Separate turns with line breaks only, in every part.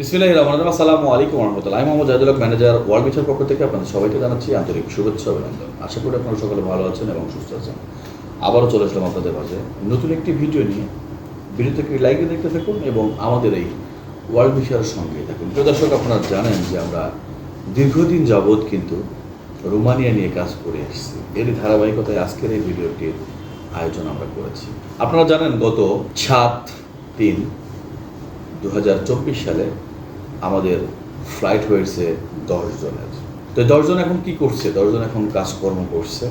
বিসমিল্লাহ রহমান রহিম। আসসালামু আলাইকুম রহমতুল্লাহ। আমি মোহাম্মদ জাহিদুল ম্যানেজার ওয়ার্ল্ড বিচার পক্ষ থেকে আপনাদের সবাইকে জানাচ্ছি আন্তরিক শুভেচ্ছা অভিনন্দন। আশা করি আপনারা সকলে ভালো আছেন এবং সুস্থ আছেন। আবারও চলে আসলাম আপনাদের মাঝে নতুন একটি ভিডিও নিয়ে। ভিডিওটাকে লাইকে দেখতে থাকুন এবং আমাদের এই ওয়ার্ল্ড বিচারের সঙ্গে থাকুন। প্রিয় দর্শক, আপনারা জানেন যে আমরা দীর্ঘদিন যাবৎ কিন্তু রোমানিয়া নিয়ে কাজ করে আসছি। এরই ধারাবাহিকতায় আজকের এই ভিডিওটির আয়োজন আমরা করেছি। আপনারা জানেন গত সাত তিন দু হাজার চব্বিশ সালে আমাদের ফ্লাইট হয়েছে দশ জনের। তো দশজন এখন কি করছে? দশজন এখন কাজকর্ম করছে।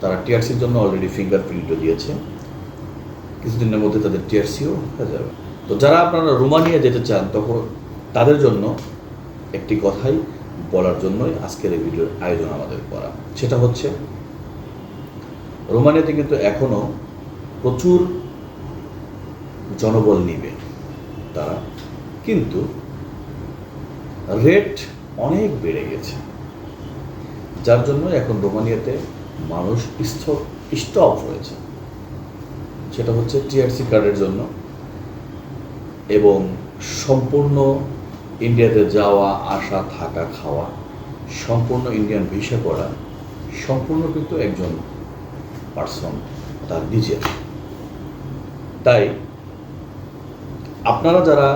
তারা টিআরসির জন্য অলরেডি ফিঙ্গারপ্রিন্টও দিয়েছে। কিছুদিনের মধ্যে তাদের টিআরসিও হয়ে যাবে। তো যারা আপনারা রোমানিয়া যেতে চান, তখন তাদের জন্য একটি কথাই বলার জন্যই আজকের এই ভিডিওর আয়োজন আমাদের করা। সেটা হচ্ছে, রোমানিয়াতে কিন্তু এখনও প্রচুর জনবল নিবে। তারা কিন্তু রেট অনেক বেড়ে গেছে। যার জন্য এখন রোমানিয়াতে মানুষ স্টপ হয়েছে। সেটা হচ্ছে টিআরসি কার্ডের জন্য। এবং সম্পূর্ণ ইন্ডিয়াতে যাওয়া, আসা, থাকা, খাওয়া, সম্পূর্ণ ইন্ডিয়ান ভিসা করা, সম্পূর্ণ কিন্তু একজন পার্সন তার নিজের। তাই আপনারা যারা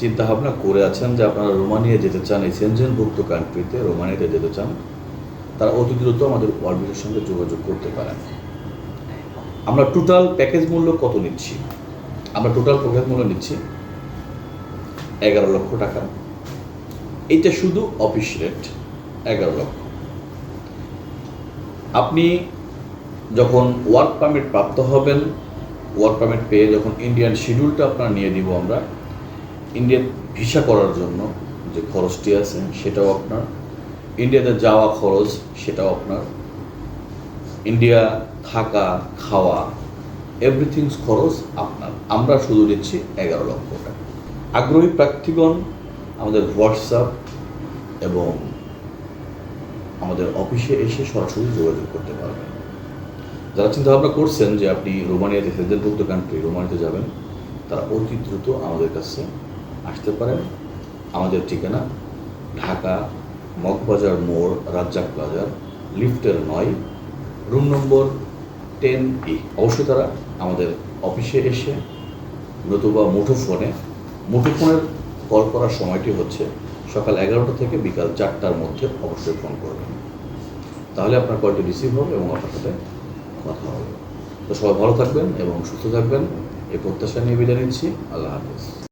চিন্তা ভাবনা করে আছেন যে আপনারা রোমানিয়া যেতে চান, এই সেনজেনভুক্ত কান্ট্রিতে রোমানিয়াতে যেতে চান, তারা অতি দ্রুত আমাদের ওয়ার্ল্ডের সঙ্গে যোগাযোগ করতে পারেন। আমরা টোটাল প্যাকেজ মূল্য কত নিচ্ছি? আমরা টোটাল প্যাকেজ মূল্য নিচ্ছি এগারো লক্ষ টাকা। এইটা শুধু অফিস রেট এগারো লক্ষ। আপনি যখন ওয়ার্ক পারমিট প্রাপ্ত হবেন ওয়ার্ক পারমিট পেয়ে যখন ইন্ডিয়ান শিডিউলটা আপনার নিয়ে দিব আমরা ইন্ডিয়ান ভিসা করার জন্য যে খরচটি আছে সেটাও আপনার ইন্ডিয়াতে যাওয়া খরচ সেটাও আপনার ইন্ডিয়া থাকা, খাওয়া এভরিথিংস খরচ আপনার। আমরা শুধু নিচ্ছি এগারো লক্ষ টাকা। আগ্রহী প্রার্থীগণ, আমাদের হোয়াটসঅ্যাপ এবং আমাদের অফিসে এসে সরাসরি যোগাযোগ করতে পারবেন। যারা চিন্তা ভাবনা করছেন যে আপনি রোমানিয়াতে হেলদেরভুক্ত কান্ট্রি রোমানিয়াতে যাবেন, তারা অতি দ্রুত আমাদের কাছে আসতে পারেন। আমাদের ঠিকানা ঢাকা মগবাজার মোড়, রাজ্জাক বাজার, লিফটের নয়, রুম নম্বর টেন ই অবশ্যই তারা আমাদের অফিসে এসে, নতুবা মুঠোফোনে মুঠোফোনের কল করার সময়টি হচ্ছে সকাল এগারোটা থেকে বিকাল চারটার মধ্যে অবশ্যই ফোন করবেন। তাহলে আপনার কলটি রিসিভ হবে এবং আপনার সাথে কথা হবে তো সবাই ভালো থাকবেন এবং সুস্থ থাকবেন। এই প্রত্যাশা নিয়ে বিদায় নিচ্ছি। আল্লাহ হাফিজ।